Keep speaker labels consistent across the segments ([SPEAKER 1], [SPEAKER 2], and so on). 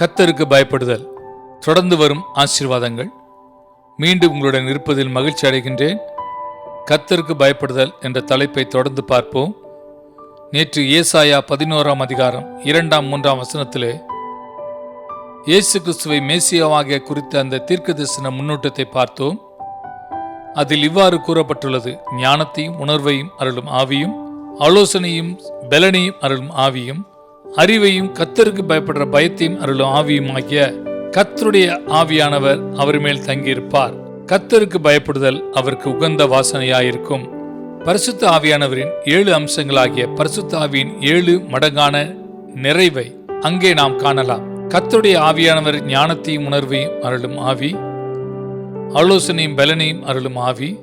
[SPEAKER 1] கத்தருக்கு பயப்படுதல். தொடர்ந்து வரும் ஆசீர்வாதங்கள். மீண்டும் உங்களுடன் இருப்பதில் மகிழ்ச்சி அடைகின்றேன். கத்தருக்கு பயப்படுதல் என்ற தலைப்பை தொடர்ந்து பார்ப்போம். நேற்று ஏசாயா பதினோராம் அதிகாரம் இரண்டாம் மூன்றாம் வசனத்திலே இயேசு கிறிஸ்துவை மேசியாவாகிய குறித்த அந்த தீர்க்க தரிசன முன்னோட்டத்தை பார்த்தோம். அதில் இவ்வாறு கூறப்பட்டுள்ளது ஞானத்தையும் உணர்வையும் அருளும் ஆவியும் ஆலோசனையும் பலனையும் அருளும் ஆவியும் அறிவையும் கத்தருக்கு பயப்படுற பயத்தையும் அருளும் ஆவியும் ஆகிய கத்தருடைய ஆவியானவர் அவர் மேல் தங்கியிருப்பார். கத்தருக்கு பயப்படுதல் அவருக்கு உகந்த வாசனையாயிருக்கும். பரிசுத்த ஆவியானவரின் ஏழு அம்சங்களாகிய பரிசுத்த ஆவியின் ஏழு மடங்கான நிறைவை அங்கே நாம் காணலாம். கத்தருடைய ஆவியானவர் ஞானத்தையும் உணர்வையும் அருளும் ஆவி ஆலோசனையும் பலனையும் அருளும் ஆவி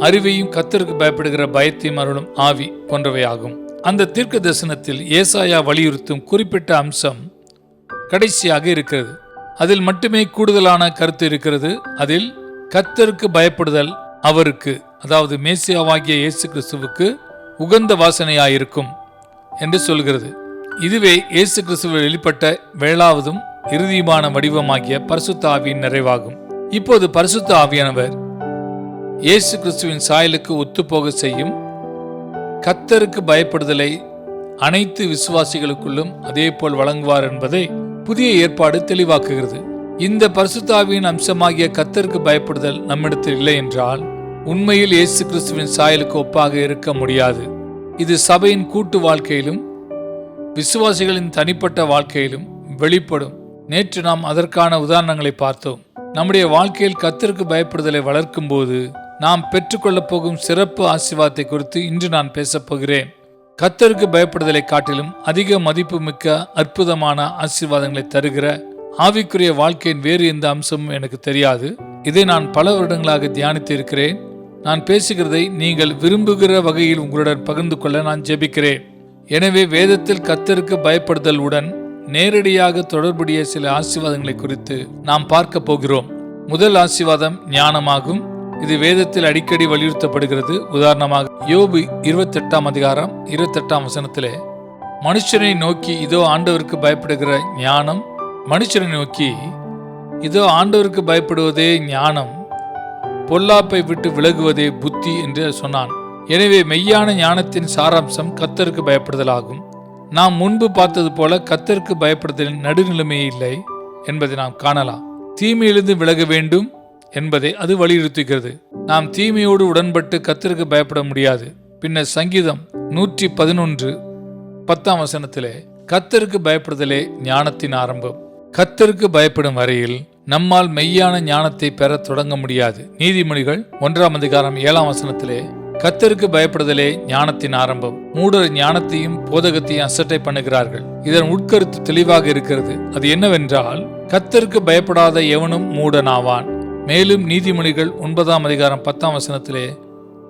[SPEAKER 1] அறிவையும் கத்தருக்கு பயப்படுகிற பயத்தையும் அருளும் ஆவி போன்றவையாகும். அந்த தீர்க்க தரிசனத்தில் ஏசாயா வலியுறுத்தும் குறிப்பிட்ட அம்சம் கடைசியாக இருக்கிறது. அதில் மட்டுமே கூடுதலான கருத்து இருக்கிறது. அதில் கத்தருக்கு பயப்படுதல் அவருக்கு அதாவது மேசியாவாகிய இயேசு கிறிஸ்துவுக்கு உகந்த வாசனையாயிருக்கும் என்று சொல்கிறது. இதுவே இயேசு கிறிஸ்துவில் வெளிப்பட்ட வேளாவதும் இறுதியுமான வடிவமாகிய பரிசுத்த ஆவியின் நிறைவாகும். இப்போது பரிசுத்த ஆவியானவர் இயேசு கிறிஸ்துவின் சாயலுக்கு ஒத்துப்போக செய்யும் கத்தருக்கு பயப்படுதலை அனைத்து விசுவாசிகளுக்குள்ளும் அதேபோல் வழங்குவார் என்பதை புதிய ஏற்பாடு தெளிவாக்குகிறது. இந்த பரிசுத்தாவியின் அம்சமாகிய கத்தருக்கு பயப்படுதல் நம்மிடத்தில் இல்லை என்றால் உண்மையில் இயேசு கிறிஸ்துவின் சாயலுக்கு ஒப்பாக இருக்க முடியாது. இது சபையின் கூட்டு வாழ்க்கையிலும் விசுவாசிகளின் தனிப்பட்ட வாழ்க்கையிலும் வெளிப்படும். நேற்று நாம் அதற்கான உதாரணங்களை பார்த்தோம். நம்முடைய வாழ்க்கையில் கத்தருக்கு பயப்படுதலை வளர்க்கும் போது நாம் பெற்றுக்கொள்ளப் போகும் சிறப்பு ஆசீர்வாதத்தை குறித்து இன்று நான் பேசப் போகிறேன். கத்தருக்கு பயப்படுதலை காட்டிலும் அதிக மதிப்புமிக்க அற்புதமான ஆசீர்வாதங்களை தருகிற ஆவிக்குரிய வாழ்க்கையின் வேறு எந்த அம்சமும் எனக்கு தெரியாது. இதை நான் பல வருடங்களாக தியானித்து இருக்கிறேன். நான் பேசுகிறதை நீங்கள் விரும்புகிற வகையில் உங்களுடன் பகிர்ந்து கொள்ள நான் ஜெபிக்கிறேன். எனவே வேதத்தில் கத்தருக்கு பயப்படுதலுடன் நேரடியாக தொடர்புடைய சில ஆசீர்வாதங்களை குறித்து நாம் பார்க்க போகிறோம். முதல் ஆசீர்வாதம் ஞானமாகும். இது வேதத்தில் அடிக்கடி வலியுறுத்தப்படுகிறது. உதாரணமாக யோபு இருபத்தெட்டாம் அதிகாரம் இருபத்தெட்டாம் வசனத்திலே மனுஷனை நோக்கி இதோ ஆண்டவருக்கு பயப்படுகிற ஞானம் மனுஷனை நோக்கி இதோ ஆண்டவருக்கு பயப்படுவதே ஞானம் பொல்லாப்பை விட்டு விலகுவதே புத்தி என்று சொன்னான். எனவே மெய்யான ஞானத்தின் சாராம்சம் கத்தருக்கு பயப்படுதலாகும். நாம் முன்பு பார்த்தது போல கத்தருக்கு பயப்படுதலின் நடுநிலைமையே இல்லை என்பதை நாம் காணலாம். தீமையிலிருந்து விலக வேண்டும் என்பதை அது வலியுறுத்துகிறது. நாம் தீமையோடு உடன்பட்டு கத்தருக்கு பயப்பட முடியாது. பின்னர் சங்கீதம் நூற்றி பதினொன்று பத்தாம் வசனத்திலே கத்தருக்கு பயப்படுதலே ஞானத்தின் ஆரம்பம். கத்தருக்கு பயப்படும் வரையில் நம்மால் மெய்யான ஞானத்தை பெற தொடங்க முடியாது. நீதிமொழிகள் ஒன்றாம் அதிகாரம் ஏழாம் வசனத்திலே கத்தருக்கு பயப்படுதலே ஞானத்தின் ஆரம்பம். மூடர் ஞானத்தையும் போதகத்தையும் அசட்டை பண்ணுகிறார்கள். இதன் உட்கருத்து தெளிவாக இருக்கிறது. அது என்னவென்றால் கத்தருக்கு பயப்படாத எவனும் மூடனாவான். மேலும் நீதிமொழிகள் ஒன்பதாம் அதிகாரம் பத்தாம் வசனத்திலே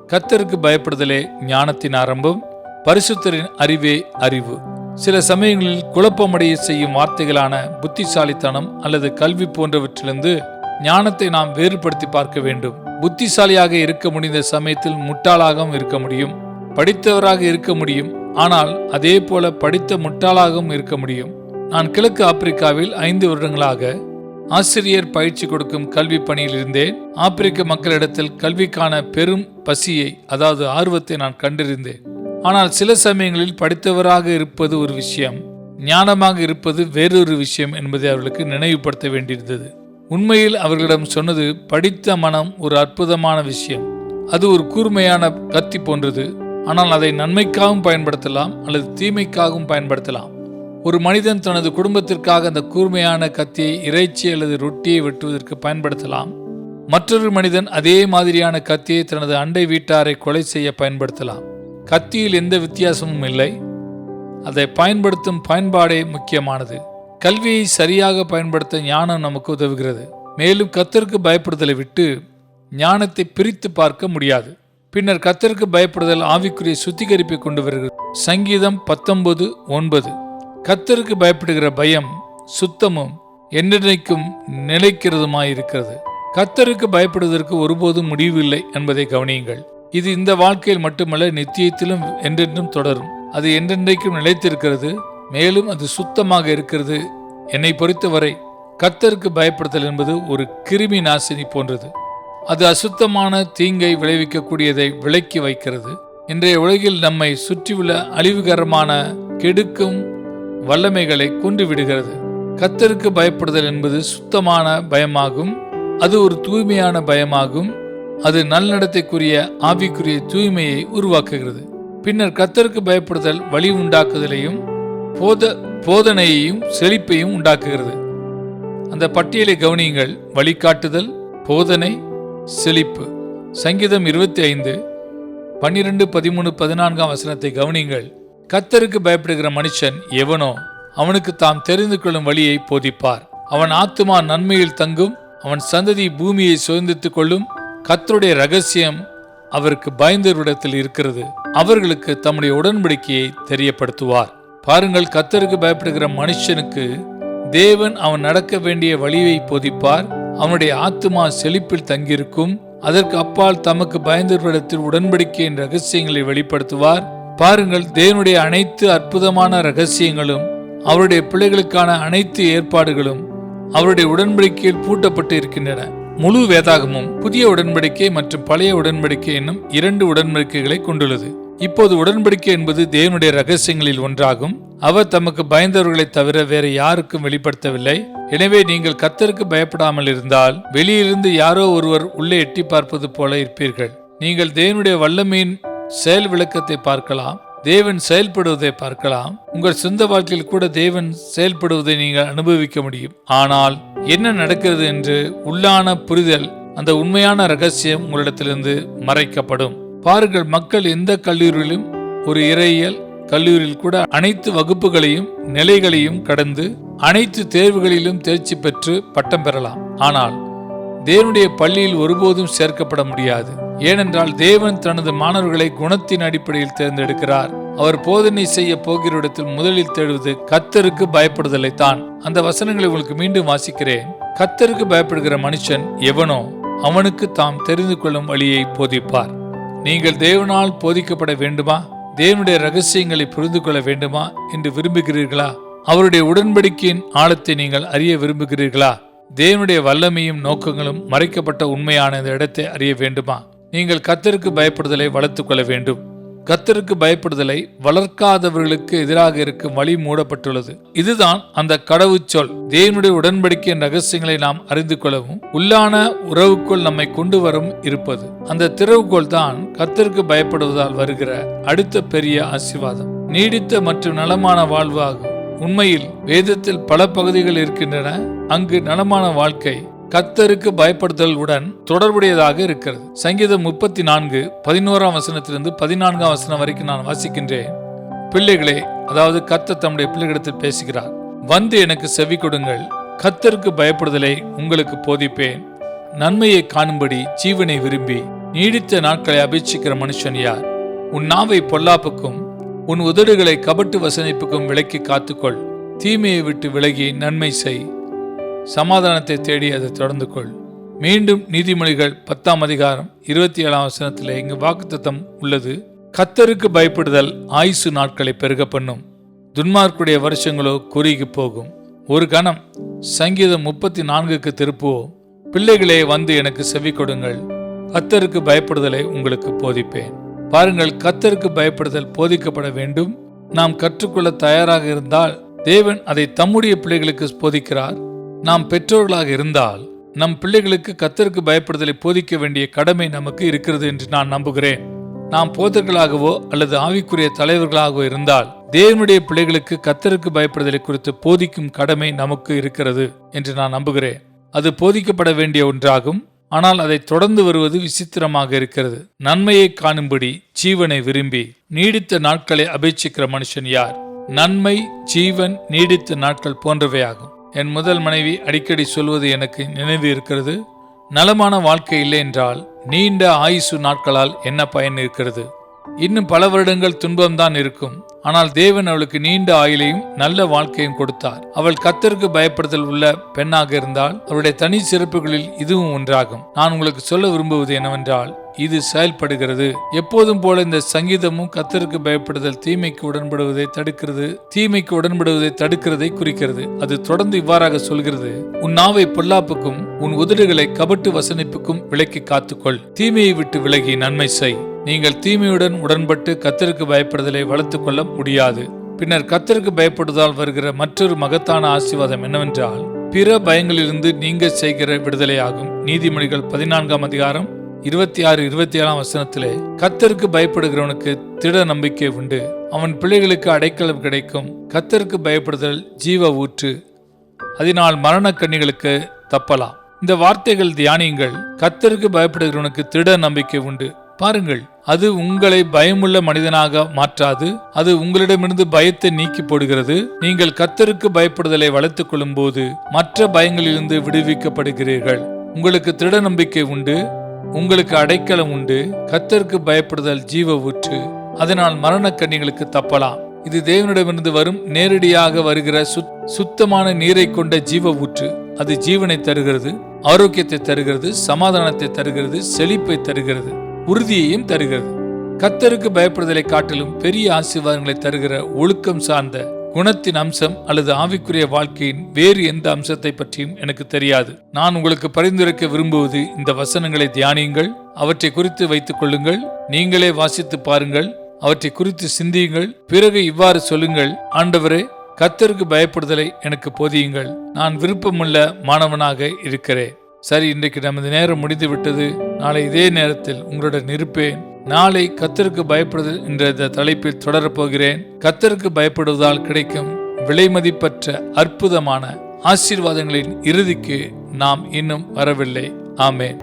[SPEAKER 1] கத்தருக்கு பயப்படுதலே ஞானத்தின் ஆரம்பம் பரிசுத்தரின் அறிவே அறிவு. சில சமயங்களில் குழப்பமடைய செய்யும் வார்த்தைகளான புத்திசாலித்தனம் அல்லது கல்வி போன்றவற்றிலிருந்து ஞானத்தை நாம் வேறுபடுத்தி பார்க்க வேண்டும். புத்திசாலியாக இருக்க முடிந்த சமயத்தில் முட்டாளாகவும் இருக்க முடியும். படித்தவராக இருக்க முடியும். ஆனால் அதே போல படித்த முட்டாளாகவும் இருக்க முடியும். நான் கிழக்கு ஆப்பிரிக்காவில் ஐந்து வருடங்களாக ஆசிரியர் பயிற்சி கொடுக்கும் கல்வி பணியில் இருந்தேன். ஆப்பிரிக்க மக்களிடத்தில் கல்விக்கான பெரும் பசியை அதாவது ஆர்வத்தை நான் கண்டிருந்தேன் ஆனால் சில சமயங்களில் படித்தவராக இருப்பது ஒரு விஷயம் ஞானமாக இருப்பது வேறொரு விஷயம் என்பதை அவர்களுக்கு நினைவுபடுத்த வேண்டியிருந்தது. உண்மையில் அவர்களிடம் சொன்னது படித்த மனம் ஒரு அற்புதமான விஷயம். அது ஒரு கூர்மையான கத்தி போன்றது. ஆனால் அதை நன்மைக்காகவும் பயன்படுத்தலாம் அல்லது தீமைக்காகவும் பயன்படுத்தலாம். ஒரு மனிதன் தனது குடும்பத்திற்காக அந்த கூர்மையான கத்தியை இறைச்சி அல்லது ரொட்டியை வெட்டுவதற்கு பயன்படுத்தலாம். மற்றொரு மனிதன் அதே மாதிரியான கத்தியை தனது அண்டை வீட்டாரை கொலை செய்ய பயன்படுத்தலாம். கத்தியில் எந்த வித்தியாசமும் இல்லை. அதை பயன்படுத்தும் பயன்பாடே முக்கியமானது. கல்வியை சரியாக பயன்படுத்த ஞானம் நமக்கு உதவுகிறது. மேலும் கத்தருக்கு பயப்படுதலை விட்டு ஞானத்தை பிரித்து பார்க்க முடியாது. பின்னர் கத்தருக்கு பயப்படுதல் ஆவிக்குரிய சுத்திகரிப்பை கொண்டு வருகிறது. சங்கீதம் பத்தொன்பது ஒன்பது. கத்தருக்கு பயப்படுகிற பயம் சுத்தமும் என்றென்றைக்கும் நிலைக்கிறதுமாயிருக்கிறது. கத்தருக்கு பயப்படுவதற்கு ஒருபோதும் முடிவில்லை என்பதை கவனியுங்கள். இது இந்த வாழ்க்கையில் மட்டுமல்ல நித்தியத்திலும் என்றென்றும் தொடரும். அது என்றென்றைக்கும் நிலைத்திருக்கிறது மேலும் அது சுத்தமாக இருக்கிறது. என்னை பொறுத்தவரை கத்தருக்கு பயப்படுதல் என்பது ஒரு கிருமி நாசினி போன்றது. அது அசுத்தமான தீங்கை விளைவிக்கக்கூடியதை விலக்கி வைக்கிறது. இன்றைய உலகில் நம்மை சுற்றியுள்ள அழிவுகரமான கெடுக்கும் வல்லமைகளை கொண்டு விடுகிறது. பயப்படுதல் என்பது சுத்தமான பயமாகும். அது ஒரு தூய்மையான பயமாகும். அது நல்நடத்தைக்குரிய ஆவிக்குரிய தூய்மையை உருவாக்குகிறது. பின்னர் கத்தருக்கு பயப்படுதல் வழி உண்டாக்குதலையும் போத போதனையையும் செழிப்பையும் உண்டாக்குகிறது. அந்த பட்டியலை கவனியுங்கள். வழிகாட்டுதல் போதனை செழிப்பு. சங்கீதம் இருபத்தி ஐந்து பன்னிரெண்டு பதிமூணு பதினான்காம் வசனத்தை கவனியுங்கள். கத்தருக்கு பயப்படுகிற மனுஷன் எவனோ அவனுக்கு தாம் தெரிந்து கொள்ளும் வழியை போதிப்பார். அவன் ஆத்துமா நன்மையில் தங்கும் அவன் சந்ததி பூமியை சுதந்தித்துக் கொள்ளும். கத்தருடைய ரகசியம் அவருக்கு பயந்தவரிடத்தில் இருக்கிறது. அவர்களுக்கு தம்முடைய உடன்படிக்கையை தெரியப்படுத்துவார். பாருங்கள் கத்தருக்கு பயப்படுகிற மனுஷனுக்கு தேவன் அவன் நடக்க வேண்டிய வழியை போதிப்பார். அவனுடைய ஆத்துமா செழிப்பில் தங்கியிருக்கும். அதற்கு அப்பால் தமக்கு பயந்தவரிடத்தில் உடன்படிக்கையின் ரகசியங்களை வெளிப்படுத்துவார். பாருங்கள் தேவனுடைய அனைத்து அற்புதமான ரகசியங்களும் அவருடைய பிள்ளைகளுக்கான அனைத்து ஏற்பாடுகளும் அவருடைய உடன்படிக்கையில் பூட்டப்பட்டு இருக்கின்றன முழு வேதாகமும் புதிய உடன்படிக்கை மற்றும் பழைய உடன்படிக்கை என்னும் இரண்டு உடன்படிக்கைகளை கொண்டுள்ளது. இப்போது உடன்படிக்கை என்பது தேவனுடைய ரகசியங்களில் ஒன்றாகும். அவர் தமக்கு பயந்தவர்களை தவிர வேறு யாருக்கும் வெளிப்படுத்தவில்லை. எனவே நீங்கள் கத்தருக்கு பயப்படாமல் இருந்தால் வெளியிலிருந்து யாரோ ஒருவர் உள்ளே எட்டி பார்ப்பது போல இருப்பீர்கள். நீங்கள் தேவனுடைய வல்லமையின் செயல் விளக்கத்தை பார்க்கலாம் தேவன் செயல்படுவதை பார்க்கலாம். உங்கள் சொந்த வாழ்க்கையில் கூட தேவன் செயல்படுவதை நீங்கள் அனுபவிக்க முடியும். ஆனால் என்ன நடக்கிறது என்று உள்ளான புரிதல் அந்த உண்மையான ரகசியம் உங்களிடத்திலிருந்து மறைக்கப்படும். பாருங்கள் மக்கள் எந்த கல்லூரியிலும் ஒரு இறையியல் கல்லூரியில் கூட அனைத்து வகுப்புகளையும் நிலைகளையும் கடந்து அனைத்து தேர்வுகளிலும் தேர்ச்சி பெற்று பட்டம் பெறலாம். ஆனால் தேவனுடைய பள்ளியில் ஒருபோதும் சேர்க்கப்பட முடியாது. ஏனென்றால் தேவன் தனது மாணவர்களை குணத்தின் அடிப்படையில் தேர்ந்தெடுக்கிறார். அவர் போதனை செய்ய போகிற இடத்தில் முதலில் தேடுவது கத்தருக்கு பயப்படுதலை தான். அந்த வசனங்களை உங்களுக்கு மீண்டும் வாசிக்கிறேன். கத்தருக்கு பயப்படுகிற மனுஷன் எவனோ அவனுக்கு தாம் தெரிந்து கொள்ளும் வழியை போதிப்பார். நீங்கள் தேவனால் போதிக்கப்பட வேண்டுமா? தேவனுடைய ரகசியங்களை புரிந்து கொள்ள வேண்டுமா? என்று விரும்புகிறீர்களா? அவருடைய உடன்படிக்கையின் ஆழத்தை நீங்கள் அறிய விரும்புகிறீர்களா? தேவனுடைய வல்லமையும் நோக்கங்களும் மறைக்கப்பட்ட உண்மையான இந்த இடத்தை அறிய வேண்டுமா? நீங்கள் கத்தருக்கு பயப்படுதலை வளர்த்து கொள்ள வேண்டும். கத்தருக்கு பயப்படுதலை வளர்க்காதவர்களுக்கு எதிராக இருக்கும் வழி மூடப்பட்டுள்ளது. இதுதான் அந்த கடவுச்சொல். தேவனுடைய உடன்படிக்கை ரகசியங்களை நாம் அறிந்து கொள்ளவும் உள்ளான உறவுக்குள் நம்மை கொண்டு வரும் இருப்பது. அந்த திறவுகோள் தான் கத்தருக்கு பயப்படுவதால் வருகிற அடுத்த பெரிய ஆசீர்வாதம். நீடித்த மற்றும் நலமான வாழ்வாகும் உண்மையில் வேதத்தில் பல பகுதிகள் இருக்கின்றன. அங்கு நலமான வாழ்க்கை கத்தருக்கு பயப்படுதல் உடன் தொடர்புடையதாக இருக்கிறது. சங்கீதம் முப்பத்தி நான்கு பதினோராம் வசனத்திலிருந்து பதினான்காம் வசனம் வரைக்கும் நான் வாசிக்கின்றேன். பிள்ளைகளே அதாவது கத்தர் தம்முடைய பிள்ளைகளிடத்தில் பேசுகிறார். வந்து எனக்கு செவி கொடுங்கள். கத்தருக்கு பயப்படுதலை உங்களுக்கு போதிப்பேன். நன்மையை காணும்படி ஜீவனை விரும்பி நீடித்த நாட்களை அபேட்சிக்கிற மனுஷன் யார்? உன் நாவை பொல்லாப்புக்கும் உன் உதடுகளை கபட்டு வசனிப்புக்கும் விலக்கி காத்துக்கொள். தீமையை விட்டு விலகி நன்மை செய். சமாதானத்தை தேடி அதை தொடர்ந்து கொள். மீண்டும் நீதிமொழிகள் பத்தாம் அதிகாரம் இருபத்தி ஏழாம் வசனத்தில் இங்கு வாக்குத்தத்தம் உள்ளது. கத்தருக்கு பயப்படுதல் ஆயுசு நாட்களை பெருக பண்ணும். துன்மார்க்குடைய வருஷங்களோ குறுகி போகும். ஒரு கணம் சங்கீதம் முப்பத்தி நான்குக்கு திருப்புவோம். பிள்ளைகளே வந்து எனக்கு செவி கொடுங்கள் கத்தருக்கு பயப்படுதலை உங்களுக்கு போதிப்பேன். பாருங்கள் கத்தருக்கு பயப்படுதல் போதிக்கப்பட வேண்டும். நாம் கற்றுக்கொள்ள தயாராக இருந்தால் தேவன் அதை தம்முடைய பிள்ளைகளுக்கு போதிக்கிறார். நாம் பெற்றோர்களாக இருந்தால் நம் பிள்ளைகளுக்கு கத்தருக்கு பயப்படுதலை போதிக்க வேண்டிய கடமை நமக்கு இருக்கிறது என்று நான் நம்புகிறேன். நாம் போதர்களாகவோ அல்லது ஆவிக்குரிய தலைவர்களாகவோ இருந்தால் தேவனுடைய பிள்ளைகளுக்கு கத்தருக்கு பயப்படுதலை குறித்து போதிக்கும் கடமை நமக்கு இருக்கிறது என்று நான் நம்புகிறேன். அது போதிக்கப்பட வேண்டிய ஒன்றாகும். ஆனால் அதை தொடர்ந்து வருவது விசித்திரமாக இருக்கிறது. நன்மையை காணும்படி ஜீவனை விரும்பி நீடித்த நாட்களை அபேட்சிக்கிற மனுஷன் யார்? நன்மை ஜீவன் நீடித்த நாட்கள் போன்றவையாகும். என் முதல் மனைவி அடிக்கடி சொல்வது எனக்கு நினைவு இருக்கிறது. நலமான வாழ்க்கை இல்லை என்றால் நீண்ட ஆயுசு நாட்களால் என்ன பயன் இருக்கிறது? இன்னும் பல வருடங்கள் துன்பம்தான் இருக்கும். ஆனால் தேவன் அவளுக்கு நீண்ட ஆயுளையும் நல்ல வாழ்க்கையும் கொடுத்தார். அவள் கத்தருக்கு பயப்படுதல் உள்ள பெண்ணாக இருந்தால் அவருடைய தனி சிறப்புகளில் இதுவும் ஒன்றாகும். நான் உங்களுக்கு சொல்ல விரும்புவது என்னவென்றால் இது செயல்படுகிறது. எப்போதும் போல இந்த சங்கீதமும் கத்தருக்கு பயப்படுதல் தீமைக்கு உடன்படுவதை தடுக்கிறது தீமைக்கு உடன்படுவதை தடுக்கிறதை குறிக்கிறது. அது தொடர்ந்து இவ்வாறாக சொல்கிறது உன் நாவை பொல்லாப்புக்கும் உன் உதடுகளை கபட்டு வசனிப்புக்கும் விலக்கி காத்துக்கொள். தீமையை விட்டு விலகி நன்மை செய். நீங்கள் தீமையுடன் உடன்பட்டு கத்தருக்கு பயப்படுதலை வளர்த்து கொள்ள முடியாது. பின்னர் கத்தருக்கு பயப்படுவதால் வருகிற மற்றொரு மகத்தான ஆசீர்வாதம் என்னவென்றால் பிற பயங்களிலிருந்து நீங்க செய்கிற விடுதலையாகும். நீதிமொழிகள் பதினான்காம் அதிகாரம் இருபத்தி ஆறு இருபத்தி ஏழாம் வசனத்திலே கத்தருக்கு பயப்படுகிறவனுக்கு திட நம்பிக்கை உண்டு. அவன் பிள்ளைகளுக்கு அடைக்கலம் கிடைக்கும். கத்தருக்கு பயப்படுதல் ஜீவ ஊற்று அதனால் மரண கண்ணிகளுக்கு தப்பலாம். இந்த வார்த்தைகள் தியானியுங்கள். கத்தருக்கு பயப்படுகிறவனுக்கு திட நம்பிக்கை உண்டு. பாருங்கள் அது உங்களை பயமுள்ள மனிதனாக மாற்றாது அது உங்களிடமிருந்து பயத்தை நீக்கி போடுகிறது. நீங்கள் கத்தருக்கு பயப்படுதலை வளர்த்துக் கொள்ளும் போது மற்ற பயங்களிலிருந்து விடுவிக்கப்படுகிறீர்கள். உங்களுக்கு திட நம்பிக்கை உண்டு உங்களுக்கு அடைக்கலம் உண்டு கத்தருக்கு பயப்படுதல் ஜீவ ஊற்று அதனால் மரண கண்ணிகளுக்கு தப்பலாம். இது தேவனிடமிருந்து வரும் நேரடியாக வருகிற சுத்- சுத்தமான நீரை கொண்ட ஜீவ ஊற்று அது ஜீவனை தருகிறது ஆரோக்கியத்தை தருகிறது சமாதானத்தை தருகிறது செழிப்பை தருகிறது. உறுதியையும் தருகிறது. கத்தருக்கு பயப்படுதலை காட்டிலும் பெரிய ஆசீர்வாதங்களை தருகிற ஒழுக்கம் சார்ந்த குணத்தின் அம்சம் அல்லது ஆவிக்குரிய வாழ்க்கையின் வேறு எந்த அம்சத்தை பற்றியும் எனக்கு தெரியாது. நான் உங்களுக்கு பரிந்துரைக்க விரும்புவது இந்த வசனங்களை தியானியுங்கள் அவற்றை குறித்து வைத்துக் கொள்ளுங்கள் நீங்களே வாசித்து பாருங்கள் அவற்றை குறித்து சிந்தியுங்கள் பிறகு இவ்வாறு சொல்லுங்கள் ஆண்டவரே கத்தருக்கு பயப்படுதலை எனக்கு போதியுங்கள் நான் விருப்பமுள்ள மாணவனாக இருக்கிறேன். சரி இன்றைக்கு நமது நேரம் முடிந்து விட்டது நாளை இதே நேரத்தில் உங்களுடன் இருப்பேன். நாளை கத்தருக்கு பயப்படுதல் என்ற இந்த தலைப்பில் தொடரப் போகிறேன் கத்தருக்கு பயப்படுவதால் கிடைக்கும் விலைமதிப்பற்ற அற்புதமான ஆசீர்வாதங்களின் இறுதிக்கு நாம் இன்னும் வரவில்லை. ஆமேன்.